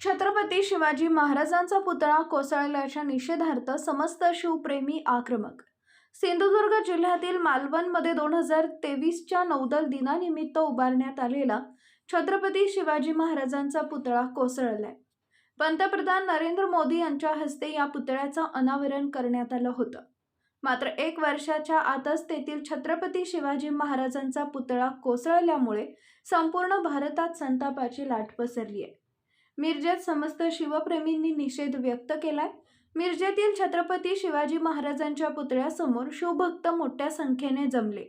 छत्रपती शिवाजी महाराजांचा पुतळा कोसळल्याच्या निषेधार्थ समस्त शिवप्रेमी आक्रमक. सिंधुदुर्ग जिल्ह्यातील मालवणमध्ये दोन हजार तेवीसच्या नौदल दिनानिमित्त उभारण्यात आलेला छत्रपती शिवाजी महाराजांचा पुतळा कोसळलाय. पंतप्रधान नरेंद्र मोदी यांच्या हस्ते या पुतळ्याचं अनावरण करण्यात आलं होतं. मात्र एक वर्षाच्या आतच तेथील छत्रपती शिवाजी महाराजांचा पुतळा कोसळल्यामुळे संपूर्ण भारतात संतापाची लाट पसरली आहे. मिरजेत समस्त शिवप्रेमींनी निषेध व्यक्त केलाय. मिरजेतील छत्रपती शिवाजी महाराजांच्या पुतळ्यासमोर शिवभक्त मोठ्या संख्येने जमले.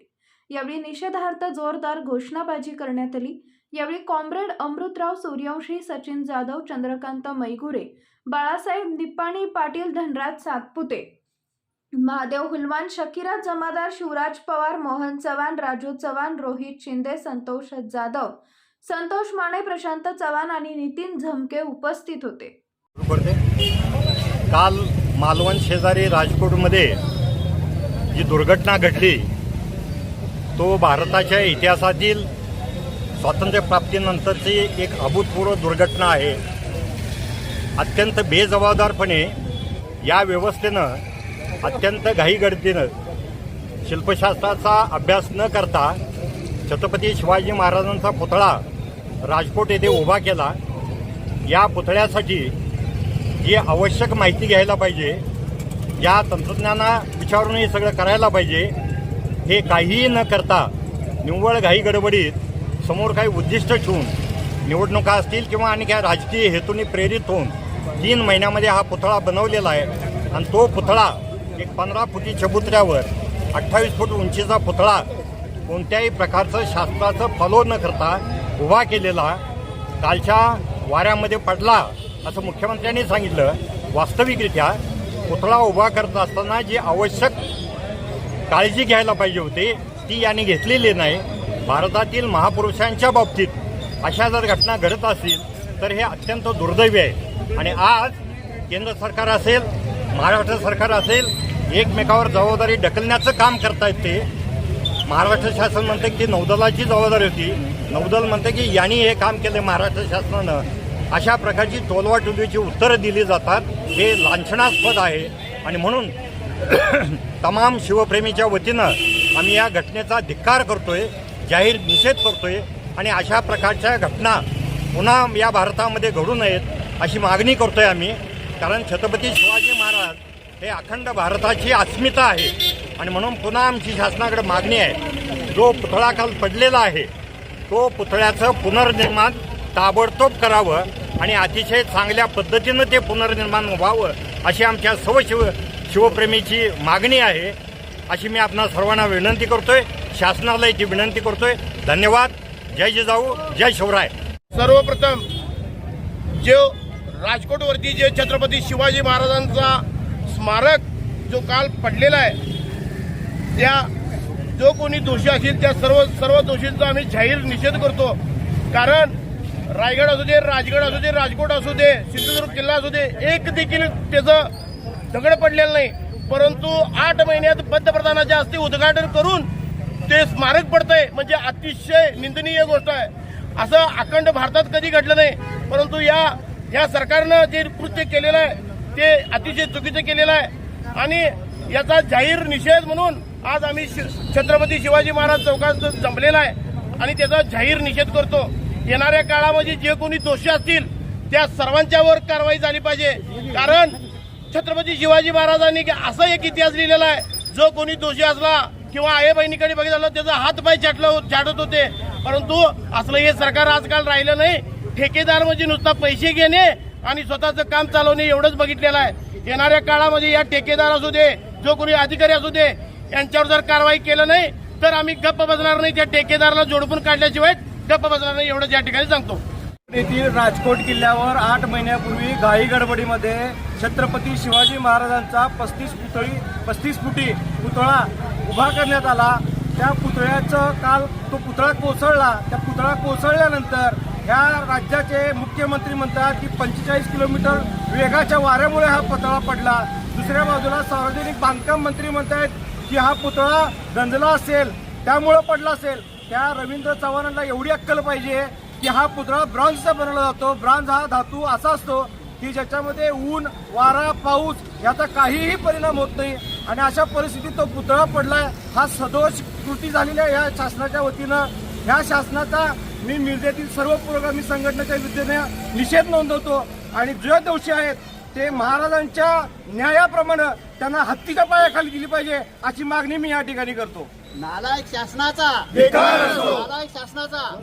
यावेळी निषेधार्थ जोरदार घोषणाबाजी करण्यात आली. यावेळी कॉम्रेड अमृतराव सूर्यवंशी सचिन जाधव चंद्रकांत मैगुरे बाळासाहेब निप्पाणी पाटील धनराज सातपुते महादेव हुलवान शकिरा जमादार शिवराज पवार मोहन चव्हाण राजू चव्हाण रोहित शिंदे संतोष जाधव संतोष माने प्रशांत चव्हाण आणि नितीन झमके उपस्थित होते. काल मालवण शेजारी राजकोटमध्ये जी दुर्घटना घडली तो भारताच्या इतिहासातील स्वातंत्र्यप्राप्तीनंतरची एक अभूतपूर्व दुर्घटना आहे. अत्यंत बेजबाबदारपणे या व्यवस्थेनं अत्यंत घाईगडतीनं शिल्पशास्त्राचा अभ्यास न करता छत्रपती शिवाजी महाराजांचा पुतळा राजकोट येथे उभा केला. या पुतळ्यासाठी जी आवश्यक माहिती घ्यायला पाहिजे या तंत्रज्ञाना विचारून हे सगळं करायला पाहिजे हे काहीही न करता निव्वळ घाई गडबडीत समोर काही उद्दिष्ट ठेवून निवडणुका असतील किंवा आणि काय राजकीय हेतूने प्रेरित होऊन तीन महिन्यामध्ये हा पुतळा बनवलेला आहे. आणि तो पुतळा एक पंधरा फुटी चबुतऱ्यावर अठ्ठावीस फूट उंचीचा पुतळा कोणत्याही प्रकारचं शास्त्राचं फॉलो न करता उभा केलेला कालच्या वाऱ्यामध्ये पडला असं मुख्यमंत्र्यांनी सांगितलं वास्तविकरित्या पुतळा उभा करत असताना जी आवश्यक काळजी घ्यायला पाहिजे होती ती यांनी घेतलेली नाही. भारतातील महापुरुषांच्या बाबतीत अशा जर घटना घडत असतील तर हे अत्यंत दुर्दैवी आहे. आणि आज केंद्र सरकार असेल महाराष्ट्र सरकार असेल एकमेकावर जबाबदारी ढकलण्याचं काम करतायत ते महाराष्ट्र शासन म्हणते की नौदलाची जबाबदारी होती. नौदल म्हणते की यांनी हे काम केले महाराष्ट्र शासनानं. अशा प्रकारची टोलवाटोलीची उत्तरं दिली जातात. हे लांछनास्पद आहे. आणि म्हणून तमाम शिवप्रेमीच्या वतीनं आम्ही या घटनेचा धिक्कार करतोय जाहीर निषेध करतोय आणि अशा प्रकारच्या घटना पुन्हा या भारतामध्ये घडू नयेत अशी मागणी करतोय आम्ही. कारण छत्रपती शिवाजी महाराज हे अखंड भारताची अस्मिता आहे. आणि म्हणून पुन्हा आमची शासनाकडे मागणी आहे. जो पुतळाखाल पडलेला आहे तो पुतळ्याचं पुनर्निर्माण ताबडतोब करावं आणि अतिशय चांगल्या पद्धतीनं ते पुनर्निर्माण व्हावं अशी आमच्या सर्व शिव शिवप्रेमीची मागणी आहे. अशी मी आपणा सर्वांना विनंती करतोय. शासनालाही ती विनंती करतोय. धन्यवाद. जय जिजाऊ. जय शिवराय. सर्वप्रथम जो राजकोटवरती जे छत्रपती शिवाजी महाराजांचा स्मारक जो काल पडलेला आहे त्या जो कोणी दोषी असेल त्या सर्व सर्व दोषींचा आम्ही जाहीर निषेध करतो. कारण रायगड असू दे राजगड असू दे राजकोट असू दे सिंधुदुर्ग किल्ला असू दे एक देखील त्याचं दगड पडलेलं नाही. परंतु आठ महिन्यात पंतप्रधानाच्या हस्ते उद्घाटन करून ते स्मारक पडतंय म्हणजे अतिशय निंदनीय गोष्ट आहे. असं अखंड भारतात कधी घडलं नाही परंतु या या सरकारनं जे कृत्य केलेलं आहे ते अतिशय चुकीचं केलेलं आहे. आणि याचा जाहीर निषेध म्हणून आज आम्ही छत्रपती शिवाजी महाराज चौकात जमलेला आहे. आणि त्याचा जाहीर निषेध करतो. येणाऱ्या काळामध्ये जे कोणी दोषी असतील त्या सर्वांच्यावर कारवाई झाली पाहिजे. कारण छत्रपती शिवाजी महाराजांनी असा एक इतिहास लिहिलेला आहे. जो कोणी दोषी असला किंवा आई बहिणीकडे बघितलं त्याचा हात पाय चाटलं चाटत होते. परंतु असलं हे सरकार आजकाल राहिलं नाही. ठेकेदार म्हणजे नुसता पैसे घेणे आणि स्वतःचं काम चालवणे एवढंच बघितलेलं आहे. येणाऱ्या काळामध्ये या ठेकेदार असू दे जो कोणी अधिकारी असू दे यांच्यावर जर कारवाई केलं नाही तर आम्ही गप्प बसणार नाही त्या ठेकेदाराला जोडपून काढल्याशिवाय गप्प बसणार नाही एवढंच या ठिकाणी सांगतो. येथील राजकोट किल्ल्यावर आठ महिन्यापूर्वी घाई गडबडीमध्ये छत्रपती शिवाजी महाराजांचा पस्तीस पुतळी पस्तीस फुटी पुतळा उभा करण्यात आला. त्या पुतळ्याचं काल तो पुतळा कोसळला. त्या पुतळा कोसळल्यानंतर ह्या राज्याचे मुख्यमंत्री म्हणतात की पंचेचाळीस किलोमीटर वेगाच्या वाऱ्यामुळे हा पुतळा पडला. दुसऱ्या बाजूला सार्वजनिक बांधकाम मंत्री म्हणतात की हा पुतळा गंजला असेल त्यामुळं पडला असेल. त्या रवींद्र चव्हाणांना एवढी अक्कल पाहिजे की हा पुतळा ब्रॉन्झचा बनवला जातो. ब्रॉन्झ हा धातू असा असतो की ज्याच्यामध्ये ऊन वारा पाऊस याचा काहीही परिणाम होत नाही. आणि अशा परिस्थितीत तो पुतळा पडलाय. हा सदोष कृती झालेल्या या शासनाच्या वतीनं. ह्या शासनाचा मी मिरजेतील सर्व पुरोगामी संघटनेच्या विरुद्धेने निषेध नोंदवतो आणि जे दोषी आहेत ते महाराजांच्या न्यायाप्रमाणे त्यांना हत्तीच्या पायाखाली दिली पाहिजे अशी मागणी मी या ठिकाणी करतो. नालायक शासनाचा. बेकार असो. नालायक शासनाचा.